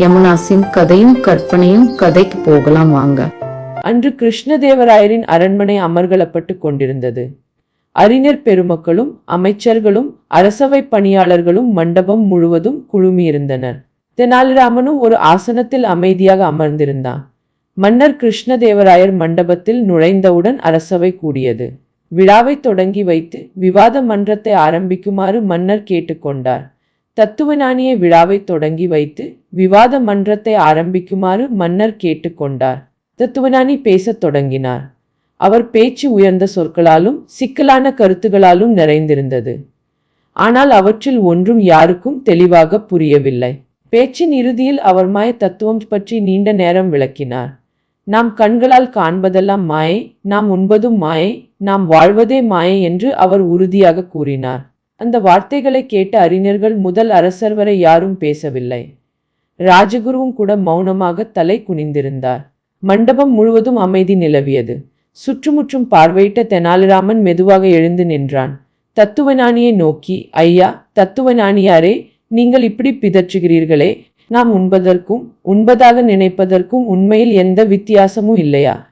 யமுனாசின் கதையும் கற்பனையும் கதைக்கு போகலாம் வாங்க. அன்று கிருஷ்ணதேவராயரின் அரண்மனை அமர்கலப்பட்டு கொண்டிருந்தது. அறிஞர் பெருமக்களும் அமைச்சர்களும் அரசவை பணியாளர்களும் மண்டபம் முழுவதும் குழுமியிருந்தனர். தெனாலிராமனும் ஒரு ஆசனத்தில் அமைதியாக அமர்ந்திருந்தான். மன்னர் கிருஷ்ணதேவராயர் மண்டபத்தில் நுழைந்தவுடன் அரசவை கூடியது. விழாவை தொடங்கி வைத்து விவாத மன்றத்தை ஆரம்பிக்குமாறு மன்னர் கேட்டுக்கொண்டார். தத்துவஞானிய விழாவை தொடங்கி வைத்து விவாத மன்றத்தை ஆரம்பிக்குமாறு மன்னர் கேட்டுக்கொண்டார். தத்துவஞானி பேசத் தொடங்கினார். அவர் பேச்சு உயர்ந்த சொற்களாலும் சிக்கலான கருத்துகளாலும் நிறைந்திருந்தது. ஆனால் அவற்றில் ஒன்றும் யாருக்கும் தெளிவாக புரியவில்லை. பேச்சின் இறுதியில் அவர் மாய தத்துவம் பற்றி நீண்ட நேரம் விளக்கினார். நாம் கண்களால் காண்பதெல்லாம் மாயை நாம் உண்பதும் மாயை நாம் வாழ்வதே மாயை என்று அவர் உறுதியாக கூறினார். அந்த வார்த்தைகளை கேட்ட அறிஞர்கள் முதல் அரசர் வரை யாரும் பேசவில்லை. ராஜகுருவும் கூட மௌனமாக தலை குனிந்திருந்தார். மண்டபம் முழுவதும் அமைதி நிலவியது. சுற்றுமுற்றும் பார்வையிட்ட தெனாலிராமன் மெதுவாக எழுந்து நின்றான். தத்துவஞானியை நோக்கி ஐயா தத்துவஞானியாரே நீங்கள் இப்படி பிதற்றுகிறீர்களே நாம் உண்பதற்கும் உண்பதாக நினைப்பதற்கும் உண்மையில் எந்த வித்தியாசமும் இல்லையா?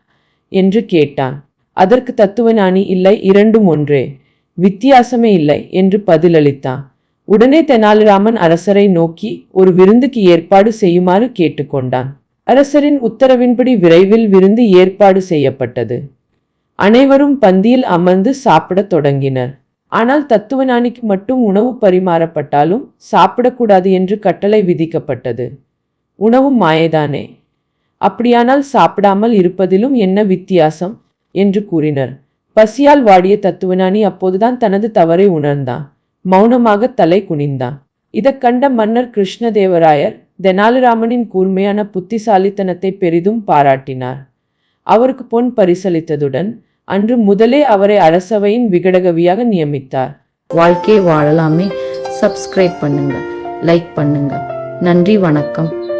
என்று கேட்டான். அதற்கு தத்துவஞானி இல்லை இரண்டும் ஒன்றே. வித்தியாசமே இல்லை என்று பதிலளித்தான் உடனே தெனாலிராமன் அரசரை நோக்கி ஒரு விருந்துக்கு ஏற்பாடு செய்யுமாறு கேட்டுக்கொண்டான். அரசரின் உத்தரவின்படி விரைவில் விருந்து ஏற்பாடு செய்யப்பட்டது. அனைவரும் பந்தியில் அமர்ந்து சாப்பிடத் தொடங்கினர். ஆனால் தத்துவஞானிக்கு மட்டும் உணவு பரிமாறப்பட்டாலும் சாப்பிடக்கூடாது என்று கட்டளை விதிக்கப்பட்டது. உணவு மாயதானே. அப்படியானால் சாப்பிடாமல் இருப்பதிலும் என்ன வித்தியாசம்? என்று கூறினர். பசியால் வாடிய தத்துவஞானி அப்போதுதான் தனது தவறை உணர்ந்தான். மௌனமாக தலை குனிந்தான். இதைக் கண்ட மன்னர் கிருஷ்ணதேவராயர் தெனாலிராமனின் கூர்மையான புத்திசாலித்தனத்தை பெரிதும் பாராட்டினார். அவருக்கு பொன் பரிசளித்ததுடன் அன்று முதலே அவரை அரசவையின் விகடகவியாக நியமித்தார். வாழ்க்கையை வாழலாமே. சப்ஸ்கிரைப் பண்ணுங்க லைக் பண்ணுங்க. நன்றி வணக்கம்.